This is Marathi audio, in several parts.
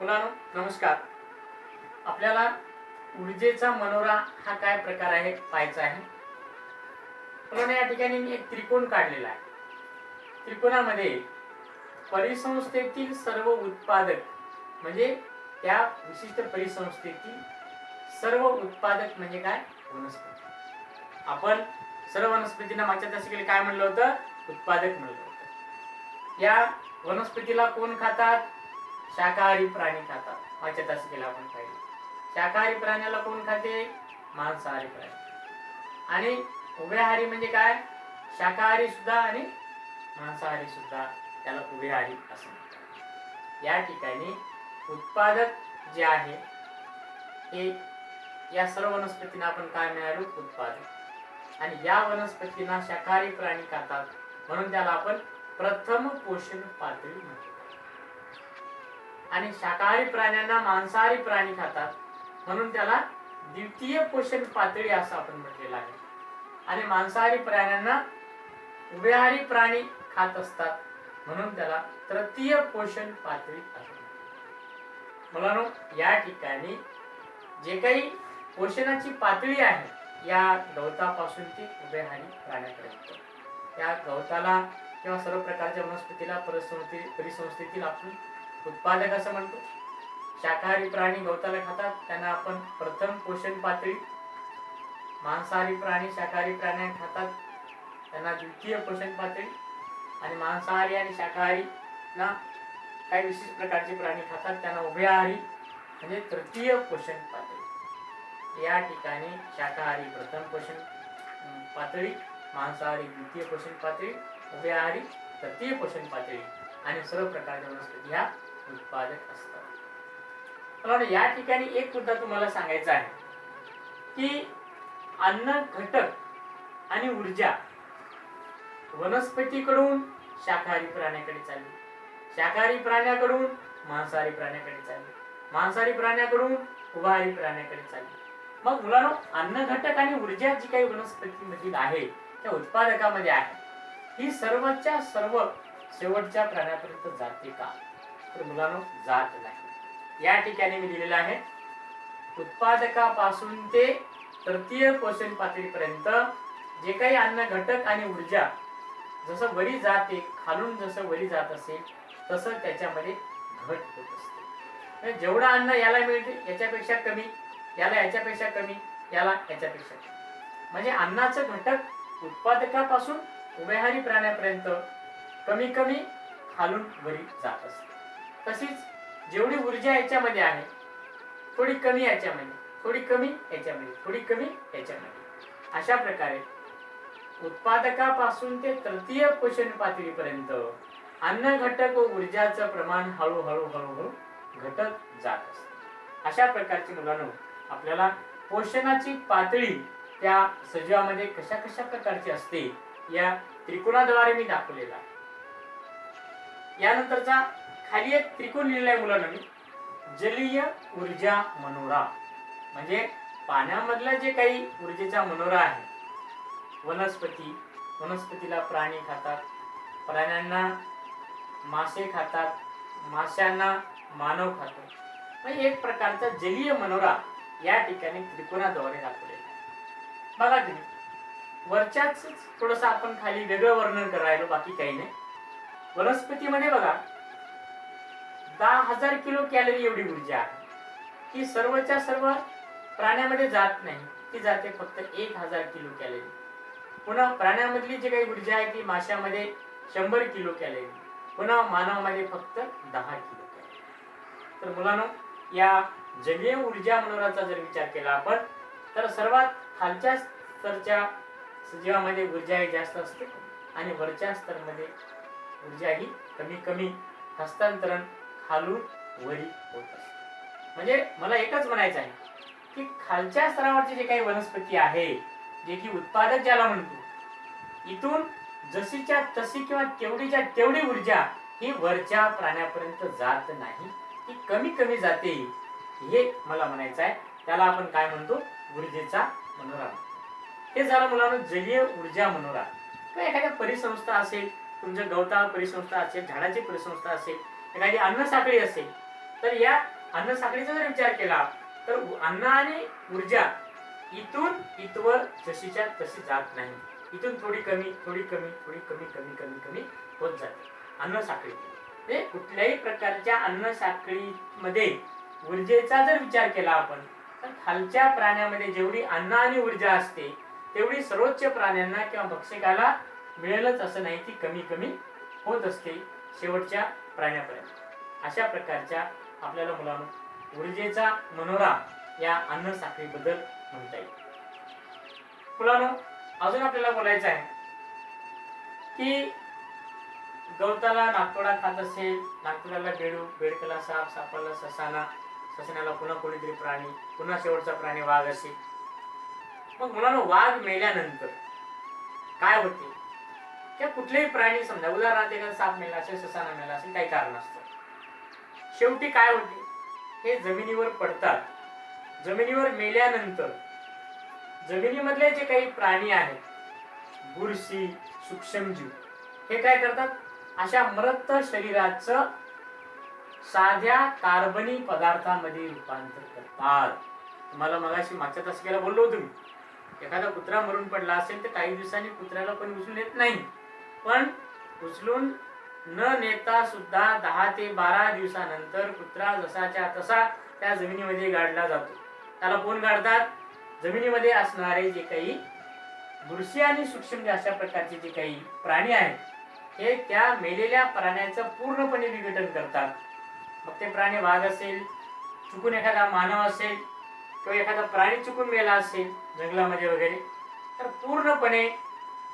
मुलांनो नमस्कार. आपल्याला ऊर्जेचा मनोरा हा काय प्रकार आहे पाहायचा आहे? मुलांनो या ठिकाणी मी एक त्रिकोण काढलेला आहे. त्रिकोणामध्ये परिसंस्थेतील सर्व उत्पादक म्हणजे त्या विशिष्ट परिसंस्थेतील सर्व उत्पादक म्हणजे काय? वनस्पती. आपण सर्व वनस्पतींना मागच्या तासिकेला काय म्हणलं होतं? उत्पादक म्हणलं होतं. या वनस्पतीला कोण खातात? शाकाहारी प्राणी खातात. मागच्या तासिकेला आपण पाहिजे शाकाहारी प्राण्याला कोण खाते? मांसाहारी प्राणी. आणि उभ्याहारी म्हणजे काय? शाकाहारी सुद्धा आणि मांसाहारी सुद्धा त्याला उभ्याहारी असं म्हणतात. या ठिकाणी उत्पादक जे आहे हे या सर्व वनस्पतींना आपण काय मिळालो उत्पादक. आणि या वनस्पतींना शाकाहारी प्राणी खातात. म्हणून त्याला आपण प्रथम पोषण पातळी म्हणतो. आणि शाकाहारी प्राण्यांना मांसाहारी प्राणी खातात. म्हणून त्याला द्वितीय पोषण पातळी असं आपण म्हटलेलं आहे. आणि मांसाहारी प्राण्यांना उभयहारी प्राणी खात असतात. म्हणून त्याला तृतीय पोषण पातळी असं मुलांनो या ठिकाणी जे काही पोषणाची पातळी आहे या गवतापासून ती उभयहारी प्राण्यापर्यंत. त्या गवताला किंवा सर्व प्रकारच्या वनस्पतीला परिसंस्थे परिसंस्थेतील आपण उत्पादक असं म्हणतो. शाकाहारी प्राणी गवताला खातात. त्यांना आपण प्रथम पोषण पातळी मांसाहारी प्राणी शाकाहारी प्राण्या खातात. त्यांना द्वितीय पोषण पातळी आणि मांसाहारी आणि शाकाहारीला काही विशेष प्रकारचे प्राणी खातात. त्यांना उभयहारी म्हणजे तृतीय पोषण पातळी. या ठिकाणी शाकाहारी प्रथम पोषण पातळी मांसाहारी द्वितीय पोषण पातळी उभयाहारी तृतीय पोषण पातळी आणि सर्व प्रकारच्या वनस्पती ह्या उत्पादक असतात. या ठिकाणी एक मुद्दा तुम्हाला सांगायचा आहे की अन्न घटक आणि ऊर्जा वनस्पतीकडून शाकाहारी प्राण्याकडे चालली. शाकाहारी प्राण्याकडून मांसाहारी प्राण्याकडे चालली. मांसाहारी प्राण्याकडून उभाहारी प्राण्याकडे चालली. मग मुलांनो अन्न घटक आणि ऊर्जा जी काही वनस्पतीमधील आहे त्या उत्पादकामध्ये आहे. ही सर्वच्या सर्व शेवटच्या प्राण्यापर्यंत जाते का? तर मुलांनो जात नाही. या ठिकाणी मी दिलेलं आहे उत्पादकापासून ते तृतीय पोषण पातळीपर्यंत जे काही अन्न घटक आणि ऊर्जा जसं वरी जाते खालून जसं वरी जात असेल तसं त्याच्यामध्ये घट होत असते. म्हणजे जेवढं अन्न याला मिळते याच्यापेक्षा कमी याला याच्यापेक्षा कमी याला याच्यापेक्षा कमी. म्हणजे अन्नाचं घटक उत्पादकापासून उभयहारी प्राण्यापर्यंत कमी कमी खालून वरी जात असते. तशीच जेवढी ऊर्जा याच्यामध्ये आहे थोडी कमी याच्यामध्ये थोडी कमी याच्यामध्ये थोडी कमी याच्यामध्ये. अशा प्रकारे उत्पादकापासून ते तृतीय पोषण पातळीपर्यंत अन्न घटक व ऊर्जाचं प्रमाण हळूहळू हळूहळू घटत जात असते. अशा प्रकारची मुलांनो आपल्याला पोषणाची पातळी त्या सजीवामध्ये कशा कशा प्रकारची असते या त्रिकोणाद्वारे मी दाखवलेला यानंतरचा खाली एक त्रिकोण लिहिलेला आहे मुलांना. मी जलीय ऊर्जा मनोरा. म्हणजे पाण्यामधला जे काही ऊर्जेचा मनोरा आहे वनस्पती वनस्पतीला प्राणी खातात प्राण्यांना मासे खातात माशांना मानव खातो. म्हणजे एक प्रकारचा जलीय मनोरा या ठिकाणी त्रिकोणाद्वारे दाखवलेला आहे. बघा तुम्ही वरच्याच थोडस आपण खाली वेगळं वर्णन करायलो बाकी काही नाही. वनस्पतीमध्ये बघा दहा हजार किलो कॅलरी एवढी ऊर्जा. आहे सर्वच्या सर्व प्राण्यामध्ये जात नाही. ती जाते फक्त एक हजार किलो कॅलरी. पुन्हा प्राण्यामधली जी काही ऊर्जा आहे ती माशामध्ये शंभर किलो कॅलरी. पुन्हा मानवामध्ये फक्त दहा किलो कॅलरी. तर मुलांनो या जलीय ऊर्जा मनोराचा जर विचार केला आपण तर सर्वात खालच्या स्तरच्या सजीवामध्ये ऊर्जा ही जास्त असते आणि वरच्या स्तरमध्ये ऊर्जा ही कमी कमी हस्तांतरण खालून वरी होत असते. म्हणजे मला एकच म्हणायचं आहे की खालच्या स्तरावरचे जे काही वनस्पती आहे जे की उत्पादक ज्याला म्हणतो इथून जशीच्या तशी किंवा तेवढीच्या तेवढी ऊर्जा ही वरच्या प्राण्यापर्यंत जात नाही ती कमी कमी जाते हे मला म्हणायचं आहे. त्याला आपण काय म्हणतो? ऊर्जेचा मनोरा हे झालं मुलांना जलीय ऊर्जा मनोरा किंवा एखाद्या परिसंस्था असेल तुमच्या गवता परिसंस्था असेल झाडाची परिसंस्था असेल एखादी अन्न साखळी असेल तर या अन्न साखळीचा जर विचार केला तर अन्न आणि ऊर्जा इथून इथवर जशीच्या तशी जात नाही. इथून थोडी कमी थोडी कमी थोडी कमी कमी कमी कमी होत जाते. अन्न साखळी म्हणजे कुठल्याही प्रकारच्या अन्न साखळीमध्ये ऊर्जेचा जर विचार केला आपण तर खालच्या प्राण्यामध्ये जेवढी अन्न आणि ऊर्जा असते तेवढी सर्वोच्च प्राण्यांना किंवा भक्षकाला मिळेलच असं नाही ती कमी कमी होत असते. शेवटच्या प्राण्यापर्यंत. अशा प्रकारच्या आपल्याला मुलांना ऊर्जेचा मनोरा या अन्न साखळीबद्दल म्हणता येईल. मुलांनो अजून आपल्याला बोलायचं आहे की गवताला नागपुडा खात असेल नागपुडाला बेडू बेडकला साप सापाला ससाना ससण्याला पुन्हा कोणीतरी प्राणी पुन्हा शेवटचा प्राणी वाघ असेल. मग मुलांना वाघ मेल्यानंतर काय होते? किंवा कुठलेही प्राणी समजा उदाहरणार्थ एखादा साप मेला असेल ससाना मेला असेल काही कारण असतं शेवटी काय होते? हे जमिनीवर पडतात. जमिनीवर मेल्यानंतर जमिनीमधले जे काही प्राणी आहेत बुरशी सूक्ष्मजीव हे काय करतात? अशा मृत शरीराचं साध्या कार्बनी पदार्थामध्ये रूपांतर करतात. तुम्हाला मगाशी मागच्या तासिकेला बोललो होतो मी. एखादा कुत्रा मरून पडला असेल तर काही दिवसांनी कुत्र्याला पण उचलून येत नाही. पण उचलून न नेता सुद्धा दहा ते बारा दिवसानंतर कुत्रा जसाच्या तसा त्या जमिनीमध्ये गाडला जातो. त्याला कोण गाडतात? जमिनीमध्ये असणारे जे काही बुरशी आणि सूक्ष्म अशा प्रकारचे जे काही प्राणी आहेत हे त्या मेलेल्या प्राण्याचं पूर्णपणे विघटन करतात. मग ते प्राणी वाघ असेल चुकून एखादा मानव असेल किंवा एखादा प्राणी चुकून मेला असेल जंगलामध्ये वगैरे तर पूर्णपणे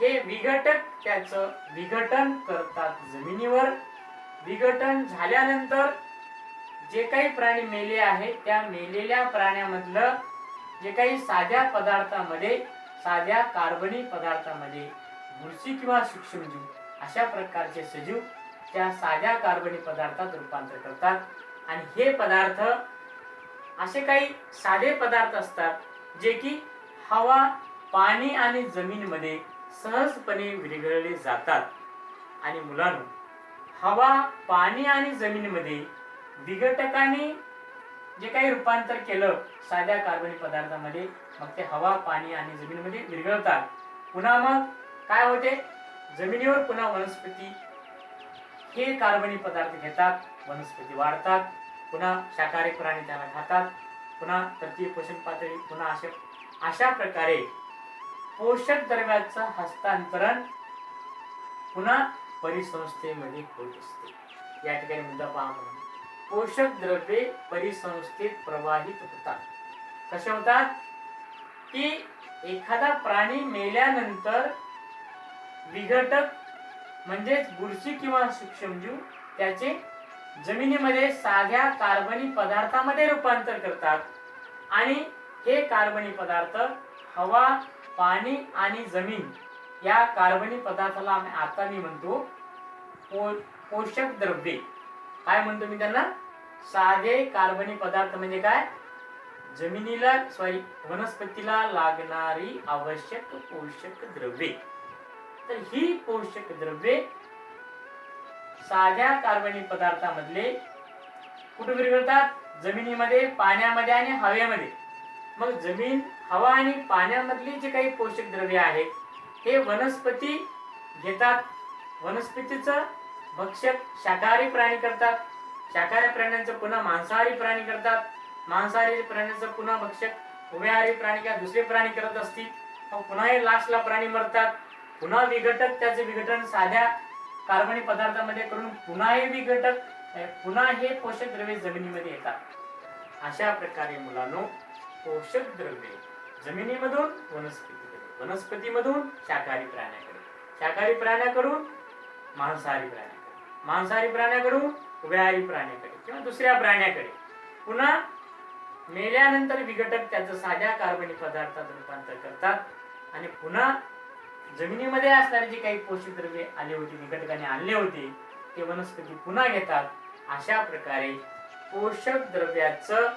हे विघटक त्याचं विघटन करतात जमिनीवर. विघटन झाल्यानंतर जे काही प्राणी मेले आहेत त्या मेलेल्या प्राण्यामधलं जे काही साध्या पदार्थामध्ये साध्या कार्बनी पदार्थामध्ये बुरशी किंवा सूक्ष्मजीव अशा प्रकारचे सजीव त्या साध्या कार्बनी पदार्थात रूपांतर करतात. आणि हे पदार्थ असे काही साधे पदार्थ असतात जे की हवा पाणी आणि जमीनमध्ये सहजपणे विरघळले जातात. आणि मुलांनो हवा पाणी आणि जमिनीमध्ये विघटकाने जे काही रूपांतर केलं साध्या कार्बनिक पदार्थामध्ये मग ते हवा पाणी आणि जमिनीमध्ये विरघळतात. पुन्हा मग काय होते? जमिनीवर पुन्हा वनस्पती हे कार्बनिक पदार्थ घेतात वनस्पती वाढतात पुन्हा शाकाहारी प्राणी त्याला खातात पुन्हा तृतीय पोषण पातळी पुन्हा अशा अशा प्रकारे पोषक द्रव्याचं हस्तांतरण पुन्हा परिसंस्थेमध्ये होत असते. या ठिकाणी मुद्दा पहा म्हणून. पोषक द्रव्ये परिसंस्थेत प्रवाहित होतात. कसे होतात? की एखादा प्राणी मेल्यानंतर विघटक म्हणजेच बुरशी किंवा सूक्ष्मजीव त्याचे जमिनीमध्ये साध्या कार्बनी पदार्थामध्ये रूपांतर करतात. आणि हे कार्बनी पदार्थ हवा पाणी आणि जमीन या कार्बनी पदार्थाला आम्ही आता मी म्हणतो पो पोषक द्रव्ये. काय म्हणतो मी त्यांना? साधे कार्बनी पदार्थ म्हणजे काय? जमिनीला सॉरी वनस्पतीला लागणारी आवश्यक पोषक द्रव्ये. तर ही पोषक द्रव्ये साध्या कार्बनी पदार्थामधले कुठे विरघळतात जमिनीमध्ये पाण्यामध्ये आणि हवेमध्ये. मग जमीन हवा आणि पाण्यामधली जे काही पोषक द्रव्ये आहेत हे वनस्पती घेतात. वनस्पतीचं भक्षक शाकाहारी प्राणी करतात. शाकाहारी प्राण्यांचं पुन्हा मांसाहारी प्राणी करतात. मांसाहारी प्राण्यांचं पुन्हा भक्षक उभ्याहारी प्राणी किंवा दुसरे प्राणी करत असतील मग पुन्हा हे लास्टला प्राणी मरतात. पुन्हा विघटक त्याचे विघटन साध्या कार्बनी पदार्थामध्ये करून पुन्हा हे विघटक पुन्हा हे पोषक द्रव्ये जमिनीमध्ये येतात. अशा प्रकारे मुलांनो पोषक द्रव्ये. जमिनीमधून वनस्पतीकडे वनस्पतीमधून शाकाहारी प्राण्याकडे शाकाहारी प्राण्याकडून मांसाहारी प्राण्याकडे मांसाहारी प्राण्याकडून उभ्याहारी प्राण्याकडे किंवा दुसऱ्या प्राण्याकडे पुन्हा मेल्यानंतर विघटक त्याचं साध्या कार्बनिक पदार्थात रूपांतर करतात. आणि पुन्हा जमिनीमध्ये असणारे जे काही पोषक द्रव्ये आले होते विघटकाने आणले होते ते वनस्पती पुन्हा घेतात. अशा प्रकारे पोषक द्रव्याचं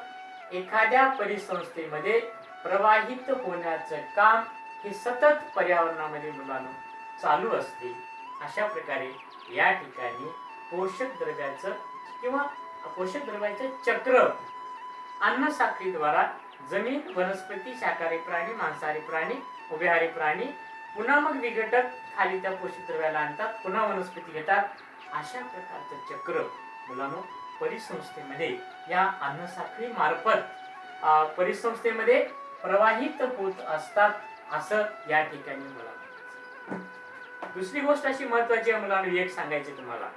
एखाद्या परिसंस्थेमध्ये प्रवाहित होण्याचं काम हे सतत पर्यावरणामध्ये मुलांना चालू असते. अशा प्रकारे या ठिकाणी पोषक द्रव्याचं किंवा पोषक द्रव्याचं चक्र अन्नसाखळीद्वारा जमीन वनस्पती शाकाहारी प्राणी मांसाहारी प्राणी उभेहारी प्राणी पुन्हा मग विघटक खाली त्या पोषक द्रव्याला आणतात पुन्हा वनस्पती घेतात. अशा प्रकारचं चक्र मुलांनो परिसंस्थेमध्ये या अन्नसाखळी मार्फत अं, परिसंस्थेमध्ये प्रवाहित होत असतात असं या ठिकाणी मला दुसरी गोष्ट अशी महत्वाची आहे मुलांनो एक सांगायची तुम्हाला.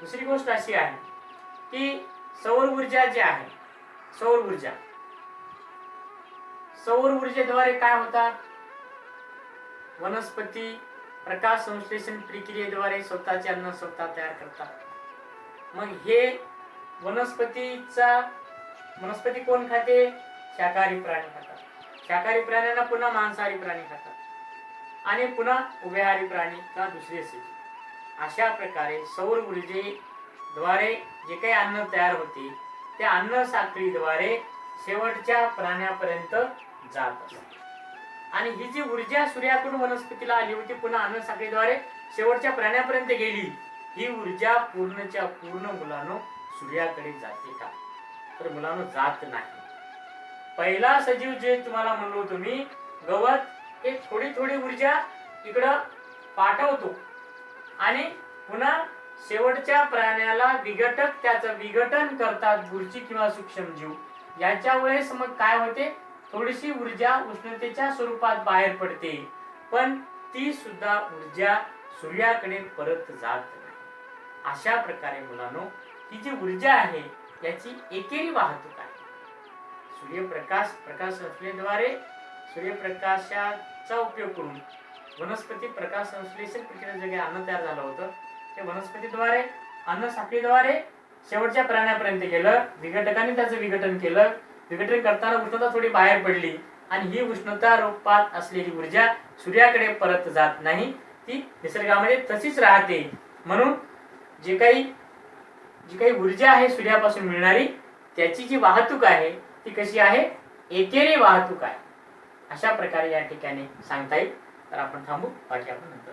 दुसरी गोष्ट अशी आहे की सौर ऊर्जा जी आहे सौर ऊर्जा. सौर ऊर्जेद्वारे काय होतात? वनस्पती प्रकाश संश्लेषण प्रक्रियेद्वारे स्वतःचे अन्न स्वतः तयार करतात. मग हे वनस्पतीचा वनस्पती कोण खाते? शाकाहारी प्राणी खातात. शाकाहारी प्राण्यांना पुन्हा मांसाहारी प्राणी खातात. आणि पुन्हा उभयहारी प्राणी का दुसरे सजीव अशा प्रकारे सौर ऊर्जेद्वारे जे काही अन्न तयार होते ते अन्न साखळीद्वारे शेवटच्या प्राण्यापर्यंत जात असते. आणि ही जी ऊर्जा सूर्याकडून वनस्पतीला आली होती पुन्हा अन्न साखळीद्वारे शेवटच्या प्राण्यापर्यंत गेली ही ऊर्जा पूर्णच्या पूर्ण मुलांनो सूर्याकडे जाते का? तर मुलांनो जात नाही. पहिला सजीव जे तुम्हाला म्हणलो तुम्ही गवत हे थोडी थोडी ऊर्जा इकडं पाठवतो. आणि पुन्हा शेवटच्या प्राण्याला विघटक त्याचं विघटन करतात बुरशी किंवा सूक्ष्मजीव याच्या वेळेस मग काय होते? थोडीशी ऊर्जा उष्णतेच्या स्वरूपात बाहेर पडते. पण ती सुद्धा ऊर्जा सूर्याकडे परत जात नाही. अशा प्रकारे मुलांनो ही जी ऊर्जा आहे याची एकेरी वाहतूक आहे. सूर्यप्रकाश प्रकाश संश्लेषणाद्वारे सूर्यप्रकाशाचा उपयोग करून वनस्पती प्रकाश संश्लेषण प्रक्रिया जे अन्न तयार झालं होतं ते वनस्पतीद्वारे अन्न साखळीद्वारे शेवटच्या प्राण्यापर्यंत गेलं विघटकाने त्याचं विघटन केलं. विघटन करताना उष्णता थोडी बाहेर पडली आणि ही उष्णता रूपात असलेली ऊर्जा सूर्याकडे परत जात नाही. ती निसर्गामध्ये तशीच राहते. म्हणून जे काही जी काही ऊर्जा आहे सूर्यापासून मिळणारी त्याची जी वाहतूक आहे ती कशी आहे? एकेरी वाहतूक आहे. अशा प्रकारे या ठिकाणी सांगता येईल. तर आपण थांबू बाकी आपण नंतर